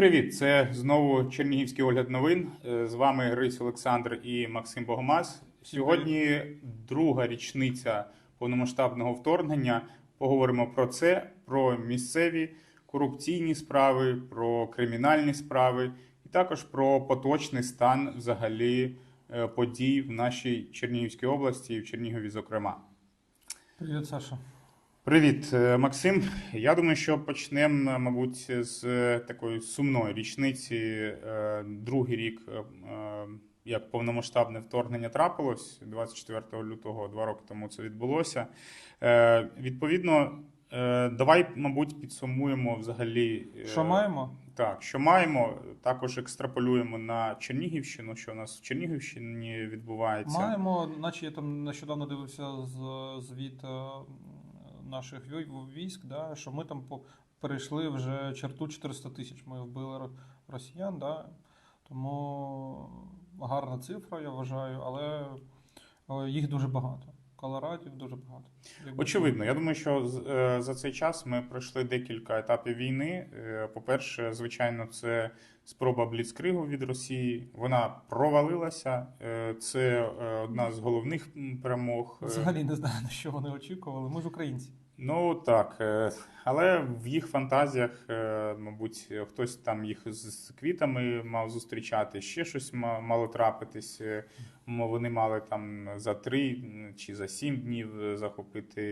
привіт! Це знову Чернігівський огляд новин. Е, З вами Грись Олександр і Максим Богомаз. Сьогодні друга річниця повномасштабного вторгнення. Поговоримо про це, про місцеві корупційні справи, про кримінальні справи і також про поточний стан взагалі е, подій в нашій Чернігівській області і в Чернігові, зокрема. Привіт, Саша. Привіт, е, Максим. Я думаю, що почнемо, мабуть, з е, такої сумної річниці. Е, Другий рік, як повномасштабне вторгнення трапилось, 24 лютого, два роки тому це відбулося. Відповідно, давай, мабуть, підсумуємо взагалі. Що маємо? Так, що маємо, також екстраполюємо на Чернігівщину, що у нас в Чернігівщині відбувається. Маємо, наче я там нещодавно дивився звіт наших військ, да, що ми там перейшли вже черту 400 тисяч. Ми вбили ро- росіян, да, тому гарна цифра, я вважаю, але е, їх дуже багато. Колорадів дуже багато. Очевидно, я думаю, що е, за цей час ми пройшли декілька етапів війни. Е, По-перше, звичайно, це спроба бліцкригу від Росії. Вона провалилася. Це одна з головних перемог. Взагалі не знаю, на що вони очікували. Ми ж українці. Ну так, е, але в їх фантазіях, е, мабуть, хтось там їх з квітами мав зустрічати, ще щось ма- мало трапитись. Е, Вони мали там за три чи за сім днів захопити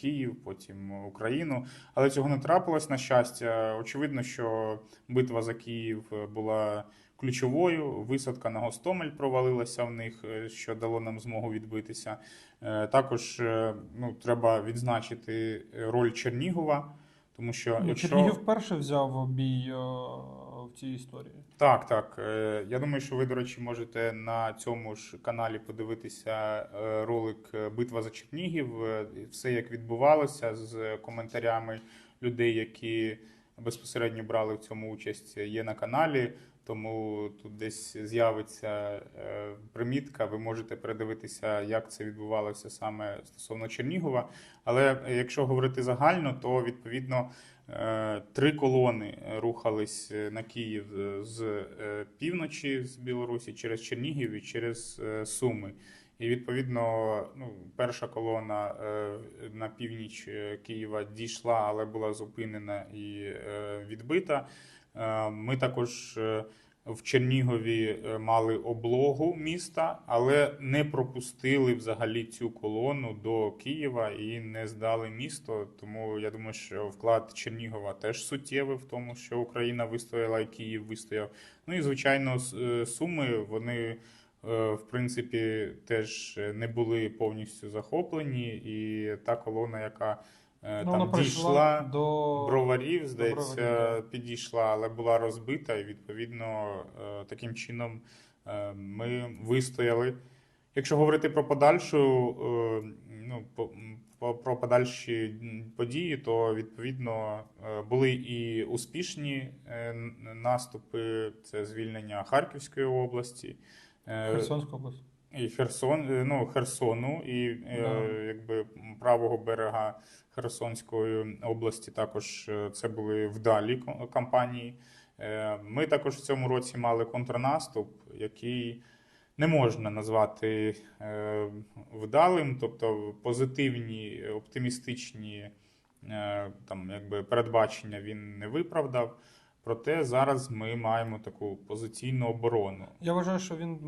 Київ, потім Україну. Але цього не трапилось на щастя. Очевидно, що битва за Київ була ключовою. Висадка на Гостомель провалилася в них, е, що дало нам змогу відбитися. Е, Також е, ну, треба відзначити роль Чернігова, тому що Ну, якщо Чернігів вперше взяв бій в цій історії. так, так. Я думаю, що ви, до речі, можете на цьому ж каналі подивитися ролик Битва за Чернігів. Все як відбувалося з коментарями людей, які безпосередньо брали в цьому участь, є на каналі. Тому тут десь з'явиться е, примітка. Ви можете передивитися, як це відбувалося саме стосовно Чернігова. Але якщо говорити загально, то відповідно е, три колони рухались е, на Київ з півночі з Білорусі через Чернігів і через Суми. І відповідно, ну, перша колона на північ Києва дійшла, але була зупинена і відбита. Е, Ми також е, в Чернігові е, мали облогу міста, але не пропустили взагалі цю колону до Києва і не здали місто. Тому я думаю, що вклад Чернігова теж суттєвий в тому, що Україна вистояла і Київ вистояв. Ну і звичайно, суми вони. В принципі, теж не були повністю захоплені, і та колона, яка Ну, там дійшла до броварів, здається, Броварів, підійшла, але була розбита, і відповідно е, таким чином е, ми вистояли. Якщо говорити про подальшу, е, ну, про подальші події, то відповідно е, були і успішні е, наступи, це звільнення Харківської області. е, Херсонської області. І Херсон, е, ну, Херсону, і е, якби правого берега Херсонської області також е, це були вдалі кампанії. Ми також в цьому році мали контрнаступ, який не можна назвати вдалим, тобто позитивні, оптимістичні там, якби, передбачення він не виправдав. Проте зараз ми маємо таку позиційну оборону. Я вважаю, що він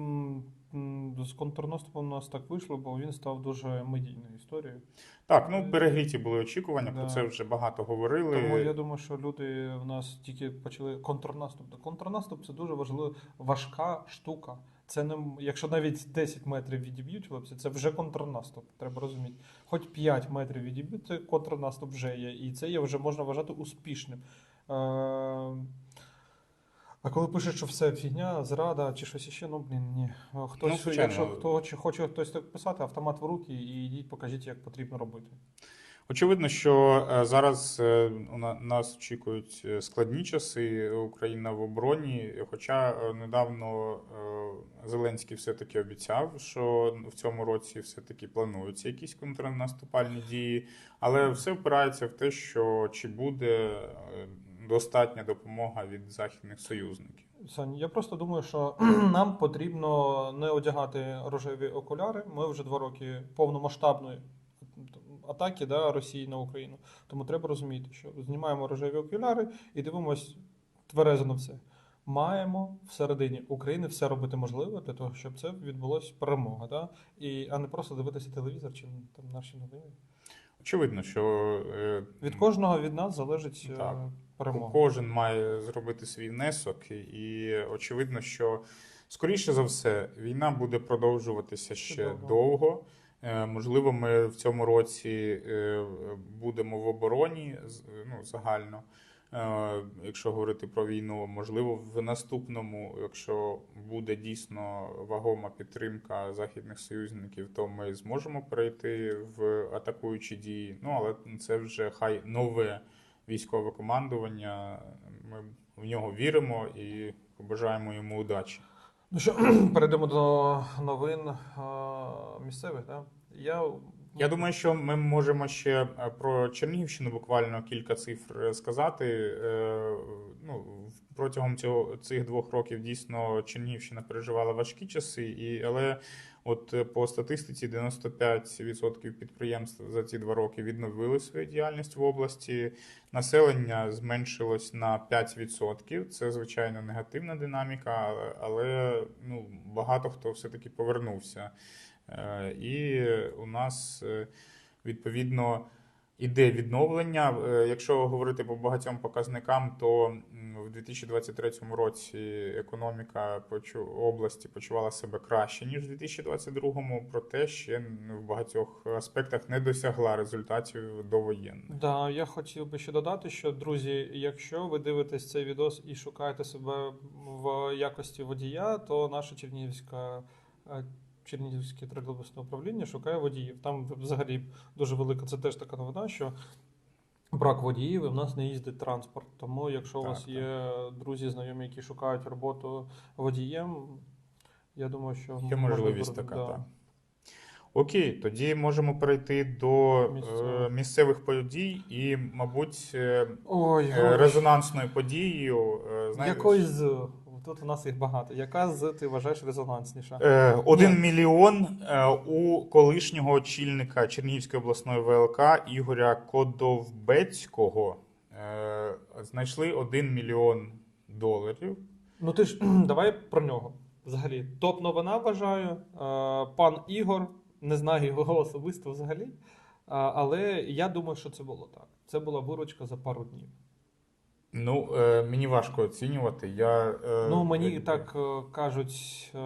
з контрнаступом у нас так вийшло, бо він став дуже медійною історією. Так, ну перегріті були очікування, про це вже багато говорили. Тому я думаю, що люди в нас тільки почали контрнаступ. Контрнаступ це дуже важлива, важка штука. Це не якщо навіть 10 метрів відіб'ють хлопці, це вже контрнаступ. Треба розуміти. Хоч 5 метрів відіб'ють, це контрнаступ вже є, і це є вже можна вважати успішним. А коли пишуть, що все фігня, зрада чи щось іще, ну блін, ні. Хтось, Ну, звичайно. якщо хто чи хоче хтось так писати, автомат в руки і йдіть, покажіть, як потрібно робити. Очевидно, що е, зараз е, нас очікують е, складні часи. Україна в обороні. Хоча недавно Зеленський все-таки обіцяв, що в цьому році все-таки плануються якісь контрнаступальні дії, але все впирається в те, що чи буде достатня допомога від західних союзників. Сань, я просто думаю, що нам потрібно не одягати рожеві окуляри. Ми вже два роки повномасштабної атаки да, Росії на Україну. Тому треба розуміти, що знімаємо рожеві окуляри і дивимось тверезо на все. Маємо всередині України все робити можливе для того, щоб це відбулася перемога, да? і, а не просто дивитися телевізор чи там наші новини. Очевидно, що е, Від кожного від нас залежить е, Так. Перемога. Кожен має зробити свій внесок, і очевидно, що скоріше за все війна буде продовжуватися ще довго. довго. Е, Можливо, ми в цьому році е, будемо в обороні з- ну, загально. Е, Якщо говорити про війну, можливо, в наступному, якщо буде дійсно вагома підтримка західних союзників, то ми зможемо перейти в атакуючі дії. Ну але це вже хай нове військове командування. Ми в нього віримо і побажаємо йому удачі. Ну що, перейдемо до новин е, місцевих, да? Я, Я думаю, що ми можемо ще е, про Чернігівщину буквально кілька цифр сказати. Е, Ну, протягом цього цих двох років дійсно Чернігівщина переживала важкі часи, і але от е, по статистиці 95% підприємств за ці два роки відновили свою діяльність в області. Населення зменшилось на 5%. Це звичайно негативна динаміка, але, ну багато хто все таки повернувся. Е, І у нас е, відповідно іде відновлення. Якщо говорити по багатьом показникам, то в 2023 році економіка області почувала себе краще ніж в 2022, проте ще в багатьох аспектах не досягла результатів довоєнних. да, я хотів би ще додати, що друзі, якщо ви дивитесь цей відос і шукаєте себе в якості водія, то наша Чернігівська. е, Чернігівське тролейбусне управління шукає водіїв. Там взагалі дуже велика, це теж така новина, що брак водіїв і в нас не їздить транспорт. Тому, якщо у вас так. є друзі, знайомі, які шукають роботу водієм, я думаю, що Є можливість така, да. так. Окей, тоді можемо перейти до Місцевих. е, місцевих подій і, мабуть, е, Ой, е, резонансною подією. е, знаєш, якої з тут у нас їх багато. Яка з ти вважаєш резонансніша? Е, Один Ні. мільйон е, у колишнього очільника Чернігівської обласної ВЛК Ігоря Кодовбецького е, знайшли один мільйон доларів. Ну ти ж давай про нього. Взагалі, топ новина вважаю. Е, Пан Ігор, не знаю його особисто взагалі. е, Але я думаю, що це було так. Це була виручка за пару днів. Ну, е, мені важко оцінювати. Я, е, Ну, мені е, так е, кажуть е,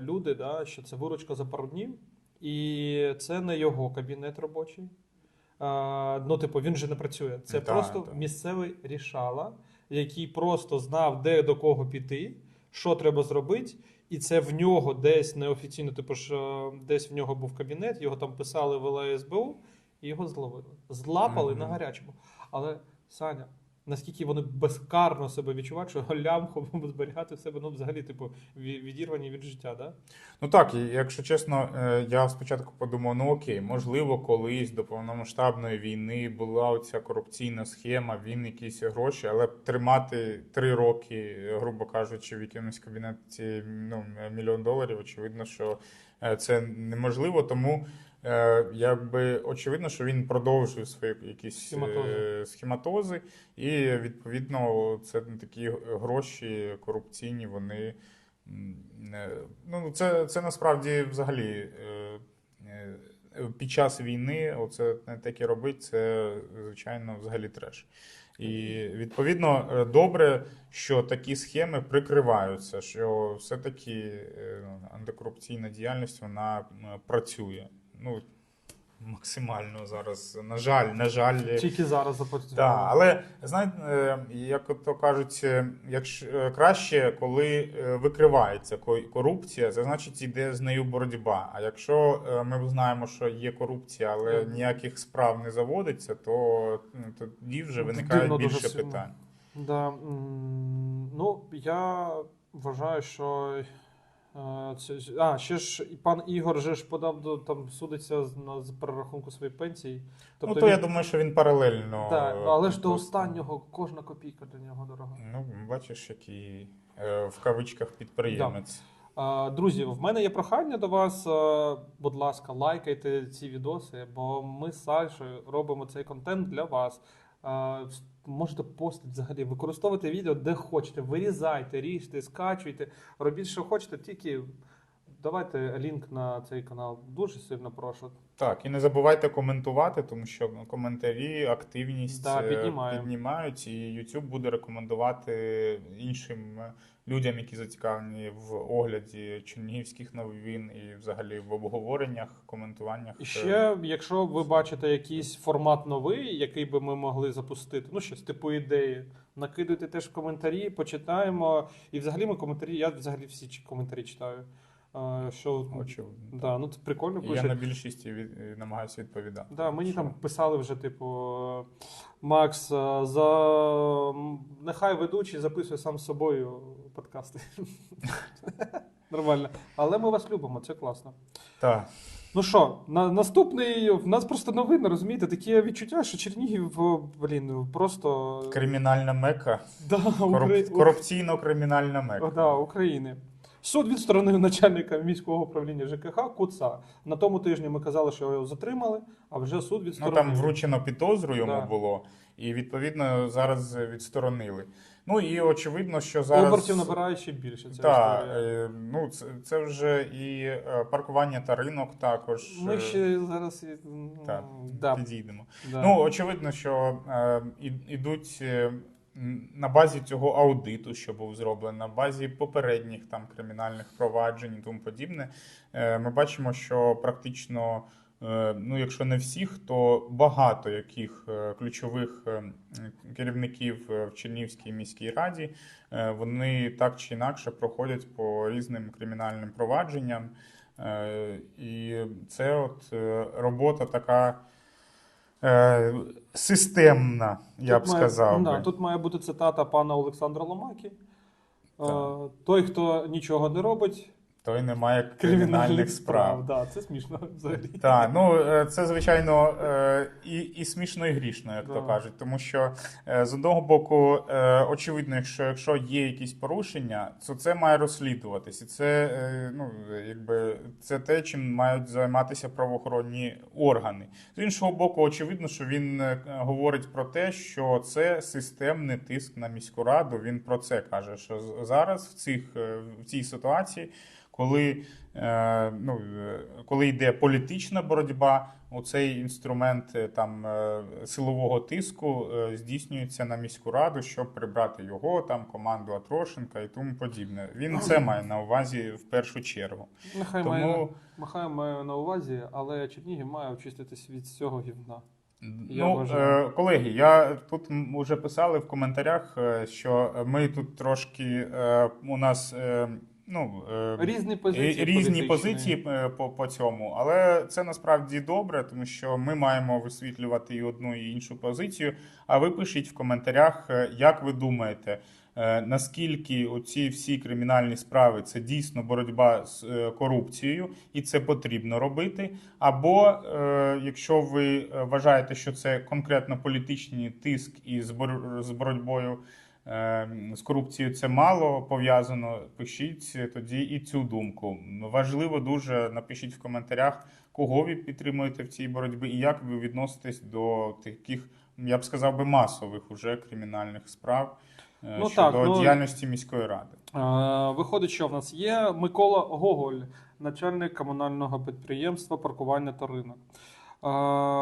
люди, да, що це виручка за пару днів, і це не його кабінет робочий. Е, ну, типу, він же не працює. Це Та, просто та. місцевий рішала, який просто знав, де до кого піти, що треба зробити. І це в нього десь неофіційно, типу ж е, десь в нього був кабінет, його там писали в ЛСБУ, і його зловили. Злапали Мгм. на гарячому. Але Саня, наскільки вони безкарно себе відчувають, що лямку зберігати в себе, ну взагалі, типу, ві- відірвані від життя, да? Ну так, і якщо чесно, е, я спочатку подумав: ну окей, можливо, колись до повномасштабної війни була оця корупційна схема, він якісь гроші, але тримати три роки, грубо кажучи, в якомусь кабінеті ну, мільйон доларів, очевидно, що е, це неможливо. Тому якби очевидно, що він продовжує свої якісь Схематози. е, схематози, і відповідно це такі гроші корупційні, вони. Е, Ну, це, це насправді взагалі е, е, під час війни оце таке робить, це звичайно взагалі треш. І відповідно е, добре, що такі схеми прикриваються, що все-таки е, антикорупційна діяльність вона працює. Ну, максимально зараз. На жаль, на жаль, Тільки зараз запрацювали. так, але знаєте, е, як то кажуть, е, якщо е, краще, коли викривається корупція, це значить іде з нею боротьба. А якщо ми знаємо, що є корупція, але ніяких справ не заводиться, то ну, тоді вже Ну, виникає дивно більше питань. Да, ну, я вважаю, що це а, ще ж і пан Ігор же ж подав до там судиться з- на з перерахунку своєї пенсії. ну, то я думаю, що він паралельно. Так, е, але ж до останнього кожна копійка для нього дорога. Ну, бачиш, який е, в кавичках підприємець. А, Друзі, в мене є прохання до вас. е, Будь ласка, лайкайте ці відоси, бо ми з Сашою робимо цей контент для вас. Можете постити взагалі, використовуйте відео де хочете, вирізайте, ріжте, скачуйте, робіть, що хочете, тільки давайте лінк на цей канал. Дуже сильно прошу. Так, і не забувайте коментувати, тому що коментарі, активність Да, е, піднімаємо. піднімають, і YouTube буде рекомендувати іншим е, людям, які зацікавлені в огляді чернігівських новин і взагалі в обговореннях, коментуваннях. І е, ще, якщо ви бачите якийсь формат новий, який би ми могли запустити, ну щось типу ідеї, накидуйте теж в коментарі, почитаємо. І взагалі ми коментарі, я взагалі всі коментарі читаю. Що Очевидно. да, ну це прикольно І Я на більшості від, е, намагаюся відповідати. Да, мені Що? там писали вже, типу, Макс, а, за нехай ведучий записує сам з собою подкасти. Нормально. Але ми вас любимо, це класно. Так. Ну що, на, наступний. В нас просто новини, розумієте, таке відчуття, що Чернігів, блін, просто. Кримінальна мека, Да, коруп... Украї... корупційно-кримінальна мека. Да, України. Суд відсторонив начальника міського управління ЖКХ Куца. На тому тижні ми казали, що його затримали, а вже суд Ну там вручено підозру йому Да. було, і відповідно зараз відсторонили. Ну і очевидно, що зараз Обертів набирає ще більше. Ця Так, історія. е, ну це, це вже і е, паркування та ринок також. Ми е, ще зараз і, м, так, да, підійдемо. да. Ну, очевидно, що е, і- ідуть е, на базі цього аудиту, що був зроблений, на базі попередніх там кримінальних проваджень і тому подібне. Е, ми бачимо, що практично, е, ну, якщо не всіх, то багато яких е, ключових керівників в Чернівській міській раді вони так чи інакше проходять по різним кримінальним провадженням. І це от робота така системна, я б має- сказав. Да, би. тут має бути цитата пана Олександра Ломакі. Е, Той, хто нічого не робить, Той не має кримінальних справ. Да, це смішно взагалі. Так, ну е, це звичайно е, і, і смішно, і грішно, як то кажуть. Тому що е, з одного боку, очевидно, якщо, якщо є якісь порушення, то це має розслідуватись. І це ну якби це те, чим мають займатися правоохоронні органи. З іншого боку, очевидно, що він говорить про те, що це системний тиск на міську раду. Він про це каже, що зараз в цих в цій ситуації. Коли, е, ну, е, коли йде політична боротьба, оцей інструмент е, там силового тиску здійснюється на міську раду, щоб прибрати його, там команду Атрошенка і тому подібне. Він це має на увазі в першу чергу. Нехай має, Тому нехай має на увазі, але Чернігів має очиститись від цього гівна. Я ну, е, колеги, я тут вже писали в коментарях, що ми тут трошки у нас ну, е, Різні позиції. Різні позиції е, по, по цьому, але це насправді добре, тому що ми маємо висвітлювати і одну і іншу позицію. А ви пишіть в коментарях, е, як ви думаєте, е, наскільки оці всі кримінальні справи це дійсно боротьба з е, корупцією, і це потрібно робити. Або е, якщо ви е, вважаєте, що це конкретно політичний тиск і з боротьбою. Е, З корупцією це мало пов'язано. Пишіть тоді і цю думку. Важливо дуже напишіть в коментарях, кого ви підтримуєте в цій боротьбі, і як ви відноситесь до таких, я б сказав би, масових уже кримінальних справ е, Ну, щодо так, ну, діяльності міської ради. Е, Виходить, що в нас є Микола Гоголь, начальник комунального підприємства паркування та ринок. Е,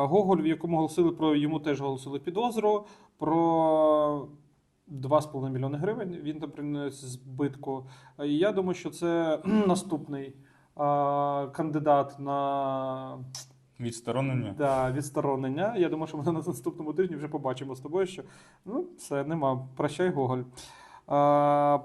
Гоголь, в якому голосили про йому теж голосили підозру про 2,5 мільйони гривень. Він там приніс збитку. І я думаю, що це наступний е, кандидат на Відсторонення. Да, відсторонення. Я думаю, що ми на наступному тижні вже побачимо з тобою, що ну, все, нема. Прощай, Гоголь. А,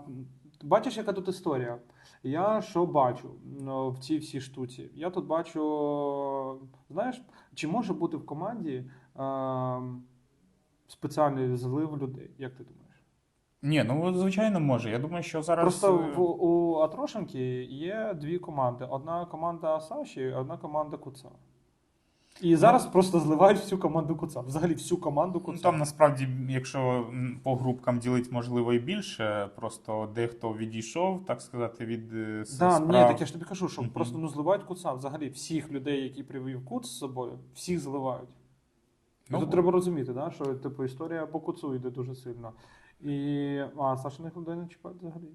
бачиш, яка тут історія? Я що бачу ну, в цій всій штуці? Я тут бачу, знаєш, чи може бути в команді а, спеціальний злив людей? Як ти думаєш? Ні, ну звичайно може. Я думаю, що зараз Просто е, в, у Атрошенки є дві команди: одна команда Саші, одна команда Куца. І зараз просто зливають всю команду Куца. Взагалі всю команду Ну, Куца. там насправді, якщо по групкам ділить, можливо, і більше. Просто дехто відійшов, так сказати, від е, с- Да, справ. ні, так я ж тобі кажу, що Мгм. просто ну зливають куца. Взагалі всіх людей, які привів куц з собою, всіх зливають. Ну, Тут треба розуміти, да, що типу історія по куцу йде дуже сильно. І а Сашиних людей не чіпають взагалі.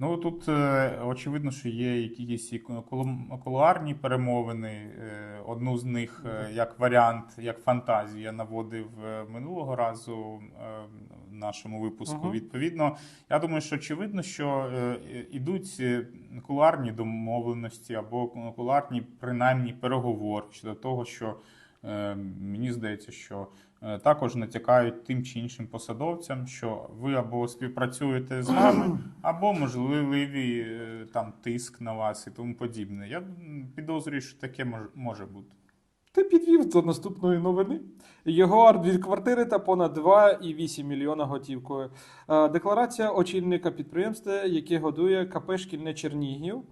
Ну тут е, очевидно, що є якісь і колу- кулуарні перемовини. Е, Одну з них е, як варіант, як фантазію я наводив е, минулого разу е, в нашому випуску. Мгм. Відповідно, я думаю, що очевидно, що е, ідуть е, кулуарні домовленості або кулуарні принаймні переговори щодо того, що е, мені здається, що е, також натякають тим чи іншим посадовцям, що ви або співпрацюєте з нами, або можливий е, там тиск на вас і тому подібне. Я підозрюю, що таке може бути. Ти підвів до наступної новини. Його дві квартири та понад 2,8 мільйона готівкою. Е, Декларація очільника підприємства, яке годує КП Шкільне Чернігів.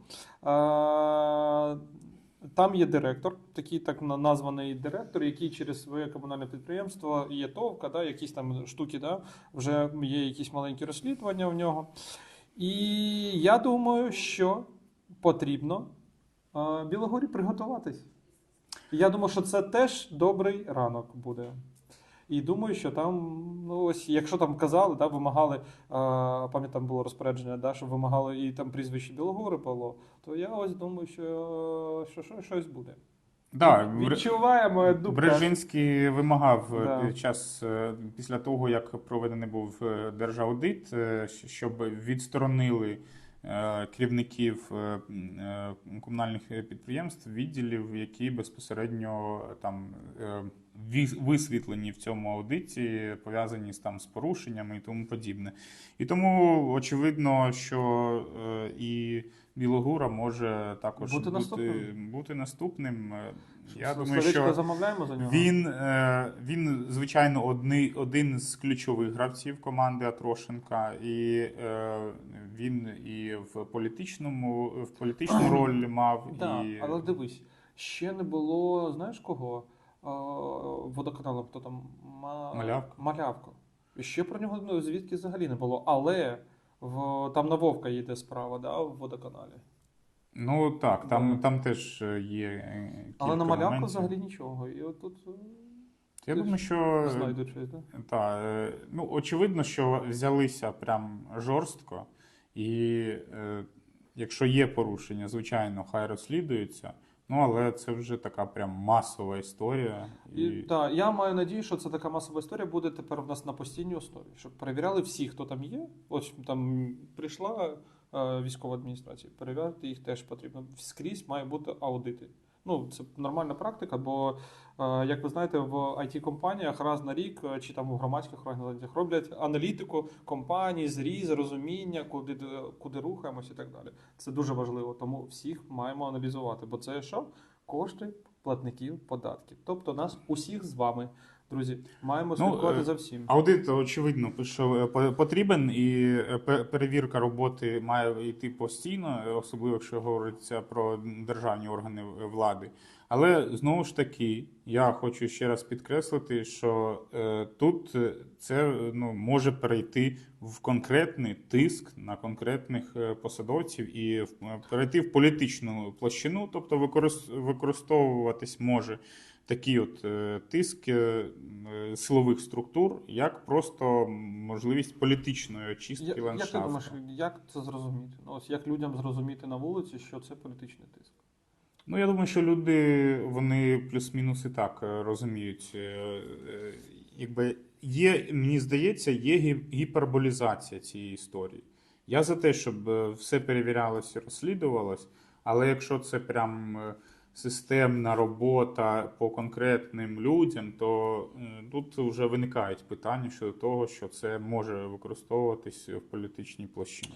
Там є директор, такий так названий директор, який через своє комунальне підприємство є товка, да, якісь там штуки, да, вже є якісь маленькі розслідування в нього. І я думаю, що потрібно Білогорі приготуватись. Я думаю, що це теж добрий ранок буде. І думаю, що там, ну ось, якщо там казали, да, вимагали, е, пам'ятаю, там було розпорядження, да, що вимагали і там прізвище Білогори було, то я ось думаю, що, що, що щось буде. Да, Відчуваємо дубка. Брежинський вимагав е, Да. під час е, після того, як проведений був держаудит, щоб відсторонили керівників комунальних підприємств, відділів, які безпосередньо там висвітлені в цьому аудиті, пов'язані з там з порушеннями і тому подібне. І тому очевидно, що е, і Білогура може також Бути бути, наступним. бути наступним. Е, Я Словечко думаю, що замовляємо за нього. він, е, він звичайно, одни, один з ключових гравців команди Атрошенка, і е, він і в політичному в політичну роль мав. Да, і... але дивись, ще не було, знаєш кого? А, водоканалом, хто там? Ма... Малявка. Малявка. І ще про нього ну, звідки взагалі не було. Але в, там на Вовка йде справа, да, в водоканалі. Ну так, там, Да. там теж є. е, Але на малявку моментів. взагалі нічого. І от тут е, Я думаю, що? Та, е, ну, очевидно, що взялися прям жорстко, і е, якщо є порушення, звичайно, хай розслідуються. Ну, але це вже така прям масова історія. І... І, Так, я маю надію, що це така масова історія буде тепер в нас на постійній основі, щоб перевіряли всі, хто там є. Ось там прийшла е, військова адміністрація, перевіряти їх теж потрібно. Скрізь має бути аудити. Ну, це нормальна практика, бо, е, як ви знаєте, в it компаніях раз на рік е, чи там у громадських організаціях роблять аналітику компаній, зріз, розуміння, куди, куди рухаємось і так далі. Це дуже важливо, тому всіх маємо аналізувати, бо це що? Кошти платників податків. Тобто нас усіх з вами, друзі, маємо Ну, слідкувати е, за всім. Аудит, очевидно, що е, по- потрібен, і е, перевірка роботи має йти постійно, особливо якщо говориться про державні органи влади. Але знову ж таки, я хочу ще раз підкреслити, що е, тут це ну, може перейти в конкретний тиск на конкретних посадовців і в- перейти в політичну площину, тобто використ- використовуватись може такий от е, тиск е, силових структур, як просто можливість політичної очистки Я, як ти ландшафту. думаєш, як це зрозуміти? Ну, ось як людям зрозуміти на вулиці, що це політичний тиск? Ну, я думаю, що люди вони плюс-мінус і так е, розуміють. Якби є, мені здається, є гіперболізація цієї історії. Я за те, щоб все перевірялося і розслідувалось, але якщо це прям системна робота по конкретним людям, то е, тут вже виникають питання щодо того, що це може використовуватись в політичній площині.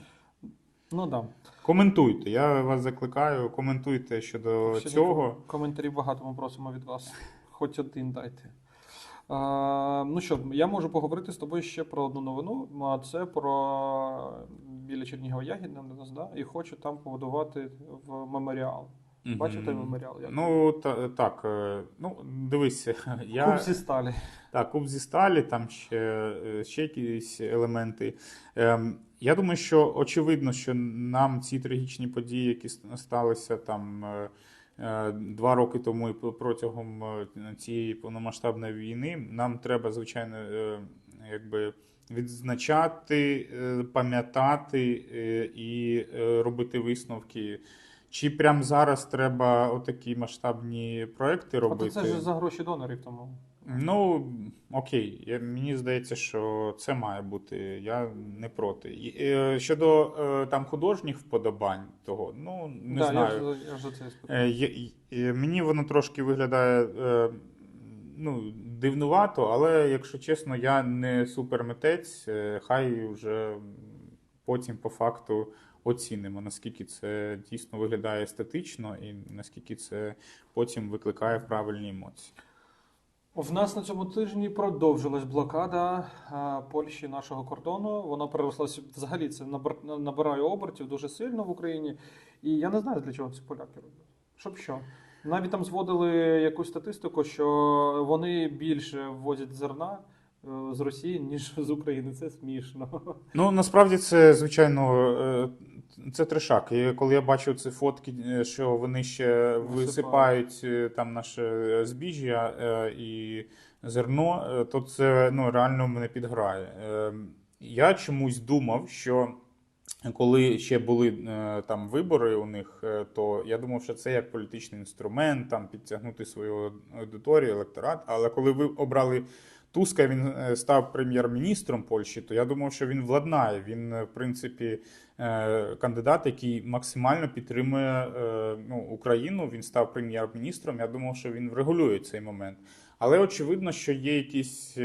Ну да. Коментуйте, я вас закликаю, коментуйте щодо Сьогодні цього. Коментарів багато ми просимо від вас. Хоч один дайте. А, ну що, я можу поговорити з тобою ще про одну новину. А це про біля Чернігова Ягідна, да? і хочу там побудувати в меморіал. Бачив той меморіал? Як? Ну, та, так. е, Ну, дивись, я. Куб зі сталі. Так, куб зі сталі, там ще, е, ще якісь елементи. Ем, Я думаю, що очевидно, що нам ці трагічні події, які сталися там е, два роки тому і протягом цієї повномасштабної війни, нам треба, звичайно, е, якби відзначати, пам'ятати і робити висновки. Чи прямо зараз треба отакі масштабні проекти робити? це ж за гроші донорів тому. Ну, окей, я, мені здається, що це має бути. Я не проти. І, е, Щодо е, там художніх вподобань, того, ну не да, знаю. Я, я за це. Е, Мені воно трошки виглядає ну, дивнувато, але якщо чесно, я не супермитець, хай вже потім по факту оцінимо, наскільки це дійсно виглядає естетично і наскільки це потім викликає правильні емоції. В нас на цьому тижні продовжилась блокада Польщі нашого кордону. Вона переросла взагалі це набир- набирає обертів дуже сильно в Україні. І я не знаю, для чого це поляки роблять. Щоб що? Навіть там зводили якусь статистику, що вони більше ввозять зерна е, з Росії, ніж з України. Це смішно. Ну насправді це звичайно е, це трешак. І коли я бачив ці фотки, е, що вони ще висипають е, там наше збіжжя е, і зерно, то це ну реально мене підграє. Я чомусь думав, що. Коли ще були там вибори у них, то я думав, що це як політичний інструмент, там підтягнути свою аудиторію, електорат. Але коли ви обрали Туска, він е, став прем'єр-міністром Польщі, то я думав, що він владнає. Він, е, в принципі, е, кандидат, який максимально підтримує ну, Україну. Він став прем'єр-міністром. Я думав, що він врегулює цей момент. Але очевидно, що є якісь.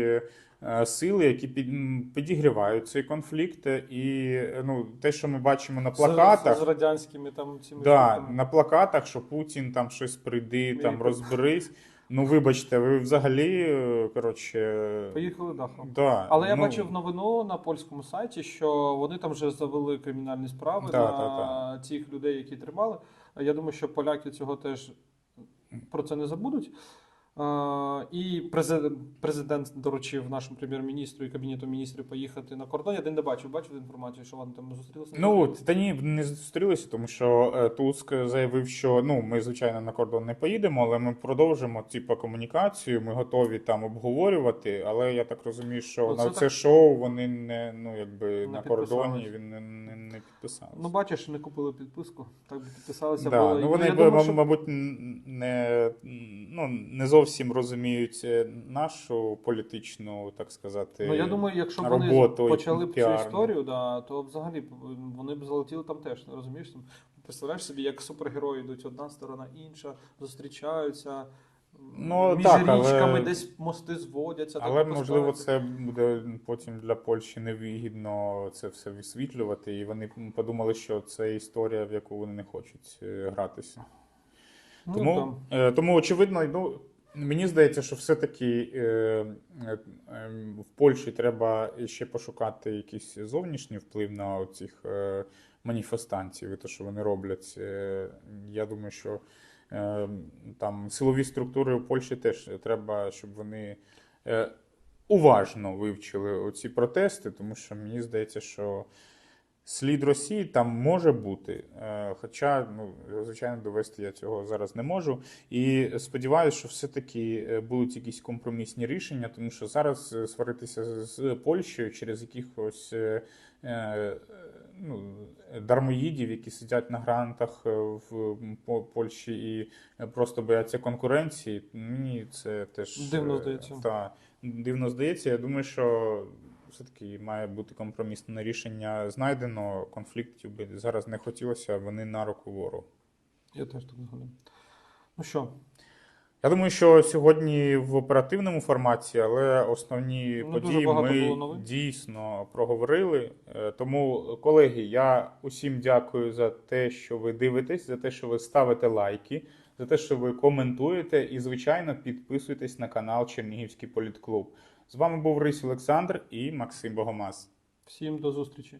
Сили, які під, підігрівають цей конфлікт, і ну те, що ми бачимо на плакатах, З, з радянськими там цими Да, на плакатах, що Путін там щось прийди, там розберись. Ну, вибачте, ви взагалі, е, коротше. Поїхали дахом. Да, Але я ну, бачив новину на польському сайті, що вони там вже завели кримінальні справи Да, на цих людей, які тримали. Я думаю, що поляки цього теж про це не забудуть. І президент, доручив нашому прем'єр-міністру і кабінету міністрів поїхати на кордон. Я не бачив, бачив інформацію, що вони там зустрілися. Ну, та ні, не зустрілися, тому що е, Туск заявив, що ну, ми, звичайно, на кордон не поїдемо, але ми продовжимо типу, комунікацію, ми готові там обговорювати. Але я так розумію, що Ну, це на це так- шоу вони не ну, якби, Не на кордоні він не, не, не підписався. Ну, бачиш, не купили підписку, так би підписалися. Да, бо- ну вони, б, думаю, що- мабуть, н- не, ну, не зовсім розуміють е, нашу політичну, так сказати. Ну, я думаю, якщо б вони почали б цю історію, да, то взагалі вони б залетіли там теж. Розумієш? Представляєш собі, як супергерої йдуть одна сторона, інша, зустрічаються. Ну, між так, але- річками десь мости зводяться. Але можливо, це буде потім для Польщі невигідно це все висвітлювати, і вони подумали, що це історія, в яку вони не хочуть е, гратися. Ну, Тому, там. е, тому очевидно, ну, мені здається, що все-таки е, е, е, в Польщі треба ще пошукати якийсь зовнішній вплив на цих е, маніфестантів, і те, що вони роблять. Я думаю, що там силові структури у Польщі теж треба, щоб вони уважно вивчили оці протести, тому що мені здається, що. Слід Росії там може бути, е, хоча, ну, звичайно, довести я цього зараз не можу. І сподіваюся, що все-таки е, будуть якісь компромісні рішення, тому що зараз е, сваритися з Польщею через якихось ну, дармоїдів, які сидять на грантах в Польщі і просто бояться конкуренції. Мені це теж Дивно здається. Та, дивно здається. Я думаю, що все-таки має бути компромісне рішення знайдено. Конфліктів би зараз не хотілося, вони на руку ворогу. Я теж так згоден. Ну що, Я думаю, що сьогодні в оперативному форматі, але основні Ну, події ми дійсно проговорили. Е, Тому, колеги, я усім дякую за те, що ви дивитесь, за те, що ви ставите лайки, за те, що ви коментуєте, і, звичайно, підписуйтесь на канал Чернігівський політклуб. З вами був Рись Олександр і Максим Богомаз. Всім до зустрічі.